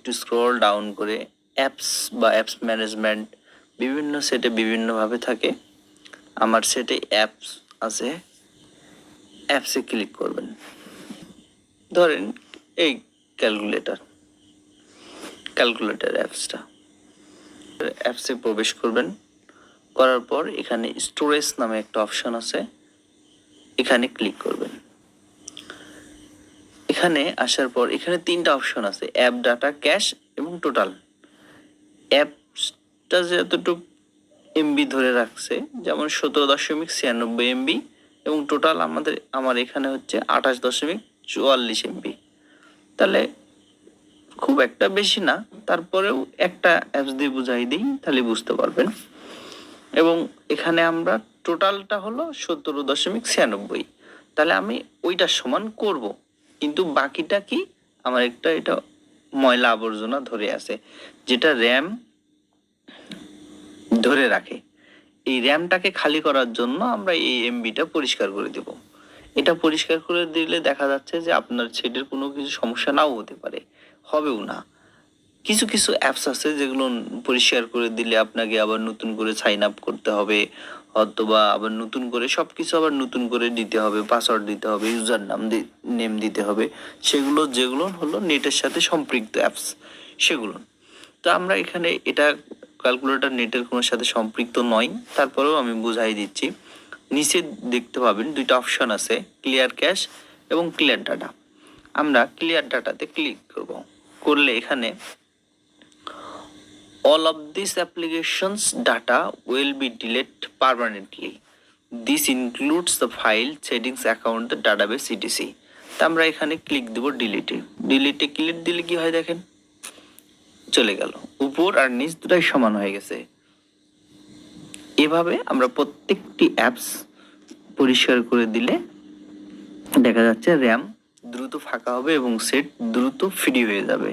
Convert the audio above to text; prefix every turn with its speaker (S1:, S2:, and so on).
S1: একটু scroll down করে apps বা অ্যাপস ম্যানেজমেন্ট বিভিন্ন সেটে বিভিন্নভাবে থাকে, আমার সেটে অ্যাপস আছে অ্যাপসে ক্লিক করবেন। ধরেন এই ক্যালকুলেটর ক্যালকুলেটর অ্যাপসটা অ্যাপসে প্রবেশ করবেন, করার পর এখানে স্টোরেজ নামে একটা অপশন আছে, এখানে ক্লিক করবেন। এখানে আসার পর এখানে তিনটা অপশন আছে অ্যাপ ডাটা ক্যাশ এবং টোটাল অ্যাপসটা যতটুকু এমবি ধরে রাখছে, যেমন সতেরো দশমিক ছিয়ানব্বই এমবি এবং টোটাল আমাদের, আমার এখানে হচ্ছে আঠাশ দশমিক চুয়াল্লিশ এমবি তাহলে খুব একটা বেশি না, তারপরেও একটা অ্যাপস দিয়ে বুঝাই দিই, তাহলে বুঝতে পারবেন। এবং এখানে আমরা টোটালটা হলো সতেরো দশমিক ছিয়ানব্বই। তাহলে আমি ওইটার সমান করব। কিন্তু বাকিটা কি? আমার একটা এটা ময়লা আবর্জনা ধরে আছে, যেটা র্যাম ধরে রাখে। এই র্যামটাকে খালি করার জন্য আমরা এই এমবিটা পরিষ্কার করে দেব। এটা পরিষ্কার করে দিলে দেখা যাচ্ছে যে আপনার সেটের কোনো কিছু সমস্যা নাও হতে পারে, হবেও না। কিছু কিছু অ্যাপস আছে যেগুলো পরিষ্কার করে দিলে আপনাকে আবার নতুন করে সাইন আপ করতে হবে অথবা আবার নতুন করে সব কিছু আবার নতুন করে দিতে হবে পাসওয়ার্ড দিতে হবে ইউজার নাম নেম দিতে হবে। সেগুলো, যেগুলো হলো নেটের সাথে সম্পৃক্ত অ্যাপস সেগুলো। তো আমরা এখানে এটা ক্যালকুলেটর নেটের কোনো সাথে সম্পৃক্ত নয়। তারপরেও আমি বুঝাই দিচ্ছি। নিচে দেখতে পাবেন দুইটা অপশন আছে ক্লিয়ার ক্যাশ এবং ক্লিয়ার ডাটা আমরা ক্লিয়ার ডাটাতে ক্লিক করব। করলে এখানে all of these applications data will be deleted permanently. This includes the file settings account the database etc. তা আমরা এখানে ক্লিক দেব ডিলিটে ডিলিটে ক্লিক দিলে কি হয় দেখেন? চলে গেল। উপর আর নিচ দুটাই সমান হয়ে গেছে। এভাবে আমরা প্রত্যেকটি অ্যাপস পরিষ্কার করে দিলে দেখা যাচ্ছে র্যাম দ্রুত ফাঁকা হবে এবং সেট দ্রুত ফ্রি হয়ে যাবে।